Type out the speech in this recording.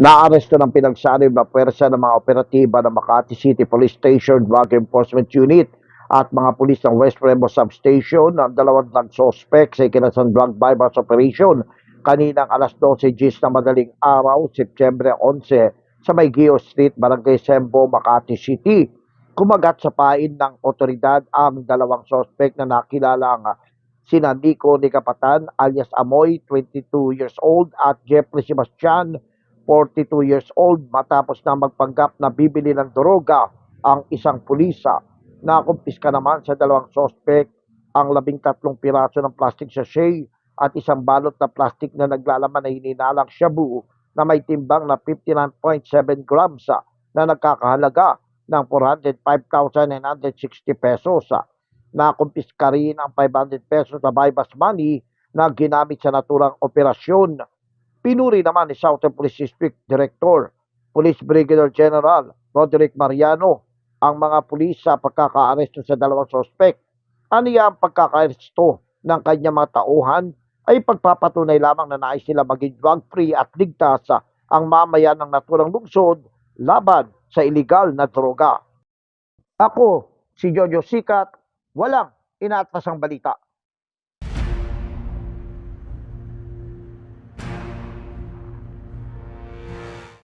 Naaresto ng pinagsanib na pwersa ng mga operatiba ng Makati City Police Station Drug Enforcement Unit at mga pulis ng West Remo Substation ang dalawang drug sa ikinasang drug bypass operation kaninang alas 12 gis na madaling araw, Setyembre 11 sa Maygio Street, Barangay Sembo, Makati City. Kumagat sa pain ng otoridad ang dalawang suspect na nakilalang sina Nico Nicapatan alias Amoy, 22 years old at Jeffrey Sebastian, 42 years old matapos na magpanggap na bibili ng droga ang isang pulisa. Nakumpiska naman sa dalawang suspect ang labing tatlong piraso ng plastic sachet at isang balot na plastic na naglalaman na hininalang shabu na may timbang na 59.7 grams ah, na nagkakahalaga ng 405,960 pesos. ah. Nakumpiska rin ang 500 pesos na bypass money na ginamit sa naturang operasyon. Pinuri naman ni Southern Police District Director, Police Brigadier General Roderick Mariano ang mga pulis sa pagkakaaresto sa dalawang sospek. Aniya ang pagkakaaresto ng kanyang mga tauhan ay pagpapatunay lamang na nais sila maging drug-free at ligtas ang mamayan ng naturang lungsod laban sa iligal na droga. Ako, si Jojo Sikat, walang inaatasang balita.